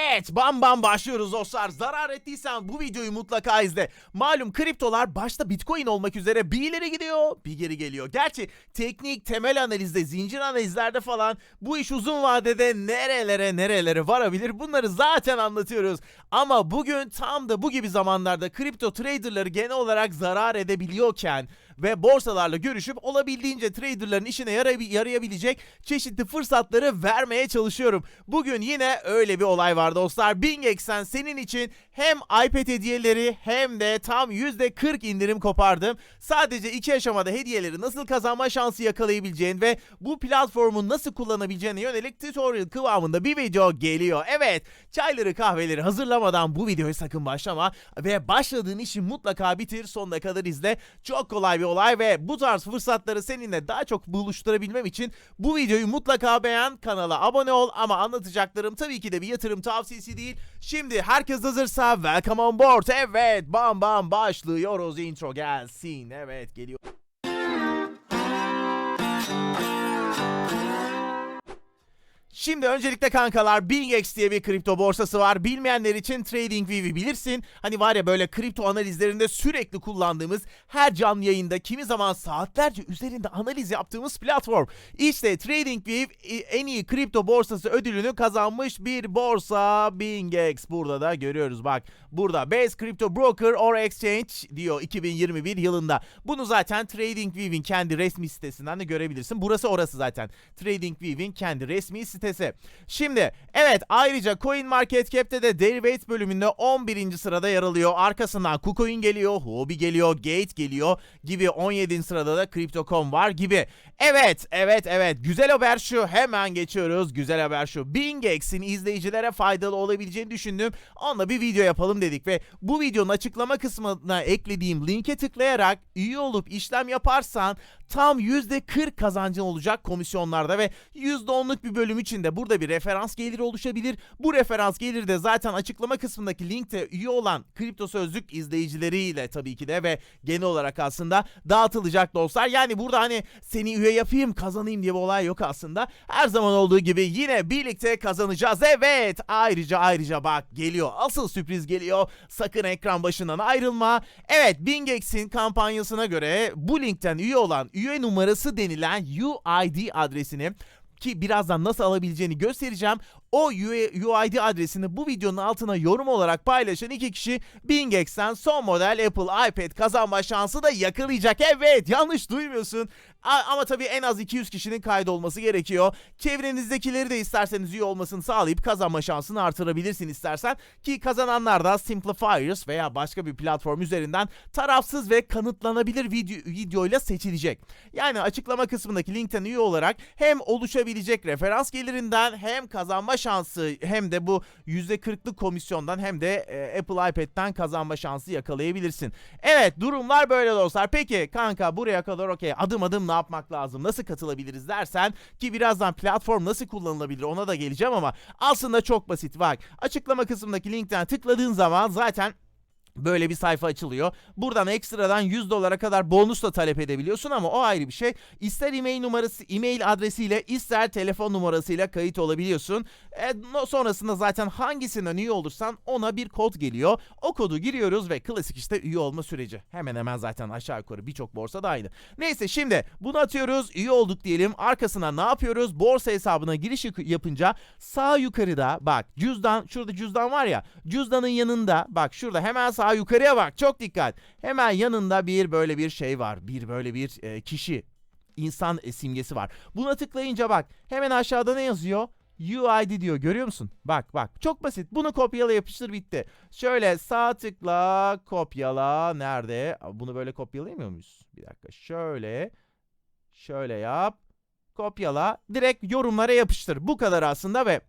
Evet bam bam başlıyoruz dostlar. Zarar ettiysen bu videoyu mutlaka izle. Malum kriptolar başta bitcoin olmak üzere bir ileri gidiyor bir geri geliyor. Gerçi teknik temel analizde zincir analizlerde falan bu iş uzun vadede nerelere nerelere varabilir bunları zaten anlatıyoruz. Ama bugün tam da bu gibi zamanlarda kripto traderları genel olarak zarar edebiliyorken ve borsalarla görüşüp olabildiğince traderların işine yaray- yarayabilecek çeşitli fırsatları vermeye çalışıyorum. Bugün yine öyle bir olay var dostlar. BingEx'ten senin için hem iPad hediyeleri hem de tam %40 indirim kopardım. Sadece iki aşamada hediyeleri nasıl kazanma şansı yakalayabileceğin ve bu platformu nasıl kullanabileceğine yönelik tutorial kıvamında bir video geliyor. Evet, çayları kahveleri hazırlamadan bu videoya sakın başlama ve başladığın işi mutlaka bitir sonuna kadar izle. Çok kolay bir olay ve bu tarz fırsatları seninle daha çok buluşturabilmem için bu videoyu mutlaka beğen, kanala abone ol ama anlatacaklarım tabii ki de bir yatırım tavsiyesi değil. Şimdi herkes hazırsa welcome on board. Evet, bam bam başlıyoruz. Intro gelsin. Evet, geliyor. Şimdi öncelikle kankalar BingX diye bir kripto borsası var. Bilmeyenler için TradingView'i bilirsin. Hani var ya böyle kripto analizlerinde sürekli kullandığımız her canlı yayında kimi zaman saatlerce üzerinde analiz yaptığımız platform. İşte TradingView e, en iyi kripto borsası ödülünü kazanmış bir borsa BingX. Burada da görüyoruz bak. Burada Best Crypto Broker or Exchange diyor 2021 yılında. Bunu zaten TradingView'in kendi resmi sitesinden de görebilirsin. Burası orası zaten. TradingView'in kendi resmi sitesi. Şimdi evet ayrıca CoinMarketCap'te de Derivate bölümünde 11. sırada yer alıyor. Arkasından KuCoin geliyor, Huobi geliyor, Gate geliyor gibi 17. sırada da Crypto.com var gibi. Evet, evet, evet. Güzel haber şu. Hemen geçiyoruz. Güzel haber şu. BingX'in izleyicilere faydalı olabileceğini düşündüm. Onunla bir video yapalım dedik ve bu videonun açıklama kısmına eklediğim linke tıklayarak üye olup işlem yaparsan tam %40 kazancın olacak komisyonlarda ve %10'luk bir bölüm için de burada bir referans geliri oluşabilir. Bu referans geliri de zaten açıklama kısmındaki linkte üye olan kripto sözlük izleyicileriyle tabii ki de ve genel olarak aslında dağıtılacak dostlar. Yani burada hani seni üye yapayım kazanayım diye bir olay yok aslında. Her zaman olduğu gibi yine birlikte kazanacağız. Evet ayrıca ayrıca bak geliyor. Asıl sürpriz geliyor. Sakın ekran başından ayrılma. Evet BingX'in kampanyasına göre bu linkten üye olan üye numarası denilen UID adresini ki birazdan nasıl alabileceğini göstereceğim. O UID adresini bu videonun altına yorum olarak paylaşan iki kişi BingX'ten son model Apple iPad kazanma şansı da yakalayacak. Evet yanlış duymuyorsun. Ama tabii en az 200 kişinin kaydolması gerekiyor. Çevrenizdekileri de isterseniz üye olmasını sağlayıp kazanma şansını artırabilirsin istersen. Ki kazananlar da Simplifiers veya başka bir platform üzerinden tarafsız ve kanıtlanabilir video, videoyla seçilecek. Yani açıklama kısmındaki linkten üye olarak hem oluşabilecek referans gelirinden hem kazanma şansı hem de bu %40'lık komisyondan hem de e, Apple iPad'den kazanma şansı yakalayabilirsin. Evet durumlar böyle dostlar. Peki kanka buraya kadar okey adım adım ne yapmak lazım? Nasıl katılabiliriz dersen ki birazdan platform nasıl kullanılabilir ona da geleceğim ama aslında çok basit. Bak açıklama kısmındaki linkten tıkladığın zaman zaten Böyle bir sayfa açılıyor. Buradan ekstradan 100 dolara kadar bonus da talep edebiliyorsun ama o ayrı bir şey. İster e-mail numarası, e-mail adresiyle ister telefon numarasıyla kayıt olabiliyorsun. E, sonrasında zaten hangisinden üye olursan ona bir kod geliyor. O kodu giriyoruz ve klasik işte üye olma süreci. Hemen hemen zaten aşağı yukarı birçok borsa da aynı. Neyse şimdi bunu atıyoruz. Üye olduk diyelim. Arkasına ne yapıyoruz? Borsa hesabına giriş yap- yapınca sağ yukarıda bak cüzdan şurada cüzdan var ya cüzdanın yanında bak şurada hemen sağ yukarıya bak çok dikkat. Hemen yanında bir böyle bir şey var. Bir böyle bir e, kişi insan e, simgesi var. Buna tıklayınca bak hemen aşağıda ne yazıyor? UID diyor görüyor musun? Bak bak çok basit. Bunu kopyala yapıştır bitti. Şöyle sağ tıkla kopyala nerede? Bunu böyle kopyalayamıyor muyuz? Bir dakika şöyle şöyle yap. Kopyala direkt yorumlara yapıştır. Bu kadar aslında ve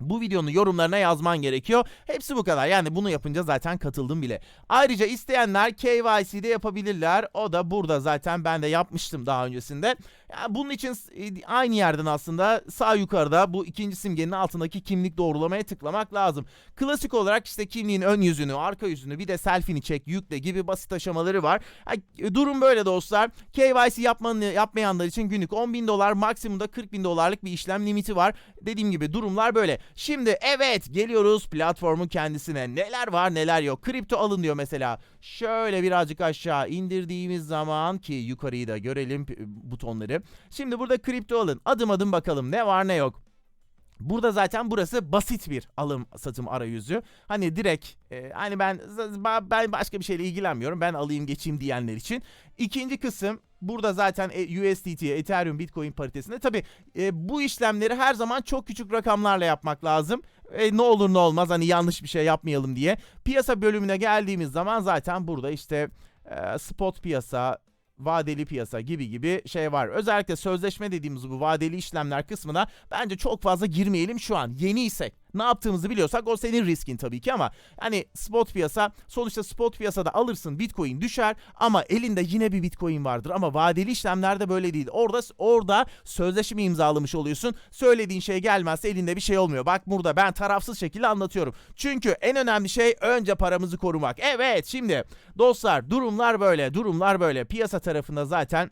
bu videonun yorumlarına yazman gerekiyor. Hepsi bu kadar. Yani bunu yapınca zaten katıldım bile. Ayrıca isteyenler KYC'de yapabilirler. O da burada zaten ben de yapmıştım daha öncesinde. Ya bunun için e, aynı yerden aslında sağ yukarıda bu ikinci simgenin altındaki kimlik doğrulamaya tıklamak lazım. Klasik olarak işte kimliğin ön yüzünü, arka yüzünü bir de selfie'ni çek, yükle gibi basit aşamaları var. Ha, e, durum böyle dostlar. KYC yapmanı, yapmayanlar için günlük 10 bin dolar, maksimumda 40 bin dolarlık bir işlem limiti var. Dediğim gibi durumlar böyle. Şimdi evet geliyoruz platformun kendisine. Neler var neler yok. Kripto alın diyor mesela. Şöyle birazcık aşağı indirdiğimiz zaman ki yukarıyı da görelim butonları. Şimdi burada kripto alın. Adım adım bakalım ne var ne yok. Burada zaten burası basit bir alım satım arayüzü. Hani direkt e, hani ben ben başka bir şeyle ilgilenmiyorum. Ben alayım geçeyim diyenler için. İkinci kısım burada zaten e, USDT, Ethereum, Bitcoin paritesinde tabi bu işlemleri her zaman çok küçük rakamlarla yapmak lazım. E, ne olur ne olmaz hani yanlış bir şey yapmayalım diye. Piyasa bölümüne geldiğimiz zaman zaten burada işte e, spot piyasa, vadeli piyasa gibi gibi şey var. Özellikle sözleşme dediğimiz bu vadeli işlemler kısmına bence çok fazla girmeyelim şu an. Yeniysek ne yaptığımızı biliyorsak o senin riskin tabii ki ama hani spot piyasa sonuçta spot piyasada alırsın bitcoin düşer ama elinde yine bir bitcoin vardır ama vadeli işlemlerde böyle değil. Orada orada sözleşme imzalamış oluyorsun. Söylediğin şey gelmezse elinde bir şey olmuyor. Bak burada ben tarafsız şekilde anlatıyorum. Çünkü en önemli şey önce paramızı korumak. Evet şimdi dostlar durumlar böyle durumlar böyle piyasa tarafında zaten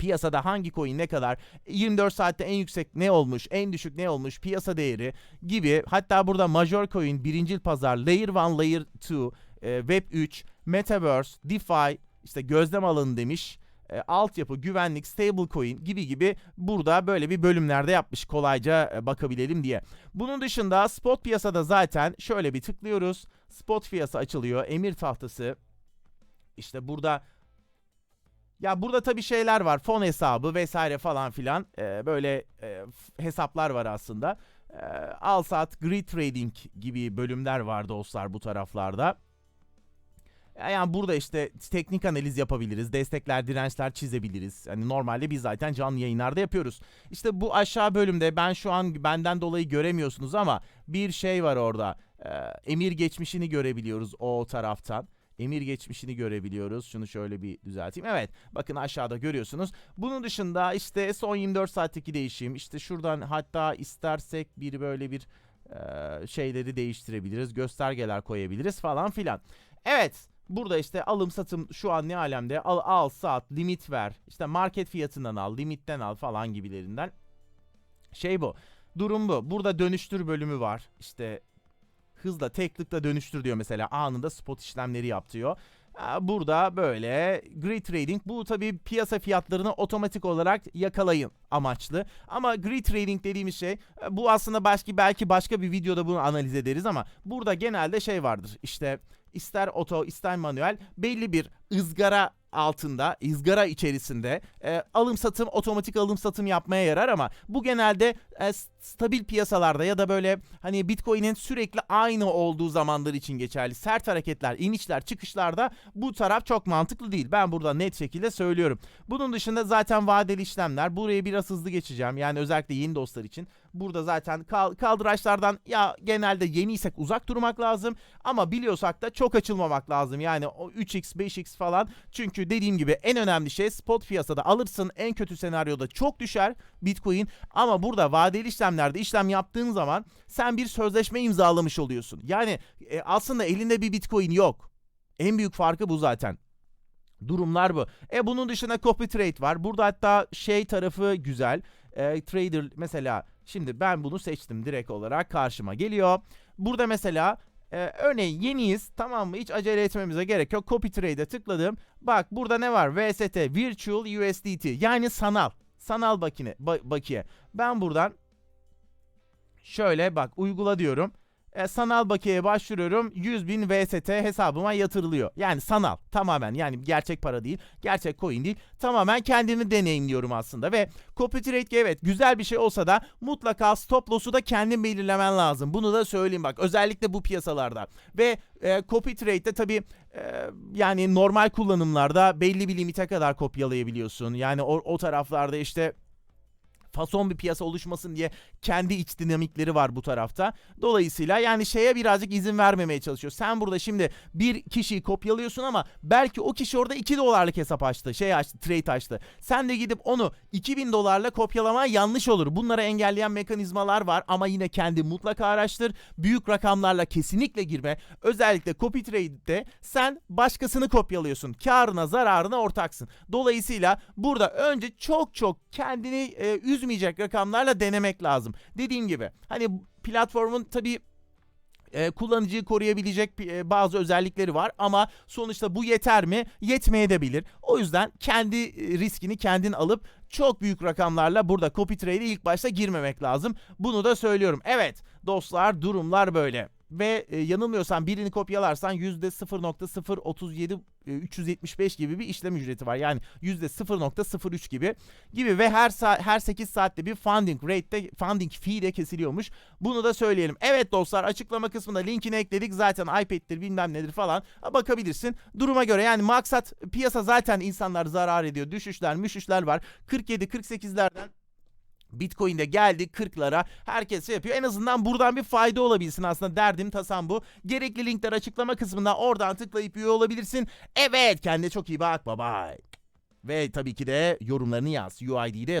piyasada hangi coin ne kadar 24 saatte en yüksek ne olmuş en düşük ne olmuş piyasa değeri gibi hatta burada major coin birincil pazar layer 1 layer 2 e, web 3 metaverse defi işte gözlem alanı demiş e, altyapı, güvenlik, stablecoin gibi gibi burada böyle bir bölümlerde yapmış kolayca e, bakabilelim diye. Bunun dışında spot piyasada zaten şöyle bir tıklıyoruz. Spot piyasa açılıyor. Emir tahtası. İşte burada ya burada tabii şeyler var. Fon hesabı vesaire falan filan. Ee, böyle e, hesaplar var aslında. Ee, al sat, grid trading gibi bölümler var dostlar bu taraflarda. Yani burada işte teknik analiz yapabiliriz. Destekler, dirençler çizebiliriz. Hani normalde biz zaten canlı yayınlarda yapıyoruz. İşte bu aşağı bölümde ben şu an benden dolayı göremiyorsunuz ama bir şey var orada. Ee, emir geçmişini görebiliyoruz o taraftan. Emir geçmişini görebiliyoruz. Şunu şöyle bir düzelteyim. Evet bakın aşağıda görüyorsunuz. Bunun dışında işte son 24 saatteki değişim. işte şuradan hatta istersek bir böyle bir e, şeyleri değiştirebiliriz. Göstergeler koyabiliriz falan filan. Evet Burada işte alım satım şu an ne alemde al, al sat limit ver işte market fiyatından al limitten al falan gibilerinden şey bu durum bu burada dönüştür bölümü var işte hızla tek tıkla dönüştür diyor mesela anında spot işlemleri yap diyor. Aa, Burada böyle grid trading bu tabi piyasa fiyatlarını otomatik olarak yakalayın amaçlı. Ama grid trading dediğimiz şey e, bu aslında başka belki başka bir videoda bunu analiz ederiz ama burada genelde şey vardır. İşte ister oto ister manuel belli bir ızgara altında, ızgara içerisinde e, alım satım, otomatik alım satım yapmaya yarar ama bu genelde e, stabil piyasalarda ya da böyle hani Bitcoin'in sürekli aynı olduğu zamanlar için geçerli. Sert hareketler, inişler, çıkışlarda bu taraf çok mantıklı değil. Ben burada net şekilde söylüyorum. Bunun dışında zaten vadeli işlemler. Buraya biraz hızlı geçeceğim. Yani özellikle yeni dostlar için. Burada zaten kal- kaldıraçlardan ya genelde yeniysek uzak durmak lazım ama biliyorsak da çok açılmamak lazım. Yani o 3x 5x falan. Çünkü dediğim gibi en önemli şey spot piyasada alırsın en kötü senaryoda çok düşer Bitcoin ama burada vadeli işlemlerde işlem yaptığın zaman sen bir sözleşme imzalamış oluyorsun. Yani e, aslında elinde bir Bitcoin yok. En büyük farkı bu zaten. Durumlar bu. E bunun dışında copy trade var. Burada hatta şey tarafı güzel. E, trader mesela şimdi ben bunu seçtim direkt olarak karşıma geliyor. Burada mesela e, örneğin yeniyiz tamam mı hiç acele etmemize gerek yok. Copy trade'e tıkladım. Bak burada ne var? VST Virtual USDT yani sanal. Sanal bakine, ba- bakiye. Ben buradan şöyle bak uygula diyorum. E, sanal bakiyeye başvuruyorum. 100 bin VST hesabıma yatırılıyor. Yani sanal tamamen yani gerçek para değil. Gerçek coin değil. Tamamen kendimi deneyimliyorum aslında ve copy trade evet güzel bir şey olsa da mutlaka stop loss'u da kendin belirlemen lazım. Bunu da söyleyeyim bak özellikle bu piyasalarda. Ve e, copy trade'de tabii e, yani normal kullanımlarda belli bir limite kadar kopyalayabiliyorsun. Yani o, o taraflarda işte fason bir piyasa oluşmasın diye kendi iç dinamikleri var bu tarafta. Dolayısıyla yani şeye birazcık izin vermemeye çalışıyor. Sen burada şimdi bir kişiyi kopyalıyorsun ama belki o kişi orada 2 dolarlık hesap açtı, şey açtı, trade açtı. Sen de gidip onu 2000 dolarla kopyalaman yanlış olur. Bunları engelleyen mekanizmalar var ama yine kendi mutlaka araştır. Büyük rakamlarla kesinlikle girme. Özellikle copy trade'de sen başkasını kopyalıyorsun. Karına, zararına ortaksın. Dolayısıyla burada önce çok çok kendini e, üzmeyecek rakamlarla denemek lazım. Dediğim gibi hani platformun tabii e, kullanıcıyı koruyabilecek e, bazı özellikleri var ama sonuçta bu yeter mi? Yetmeyebilir. O yüzden kendi e, riskini kendin alıp çok büyük rakamlarla burada copy trade'e ilk başta girmemek lazım. Bunu da söylüyorum. Evet dostlar durumlar böyle. Ve e, yanılmıyorsam birini kopyalarsan %0.037 e, 375 gibi bir işlem ücreti var. Yani %0.03 gibi gibi ve her her 8 saatte bir funding rate'de funding fee de kesiliyormuş. Bunu da söyleyelim. Evet dostlar açıklama kısmında linkini ekledik. Zaten iPad'tir bilmem nedir falan bakabilirsin. Duruma göre yani maksat piyasa zaten insanlar zarar ediyor. Düşüşler, müşüşler var. 47 48'lerden Bitcoin'de geldi 40'lara. Herkes şey yapıyor. En azından buradan bir fayda olabilsin aslında. Derdim tasam bu. Gerekli linkler açıklama kısmında. Oradan tıklayıp üye olabilirsin. Evet kendine çok iyi bak. Bye bye. Ve tabii ki de yorumlarını yaz. UID'de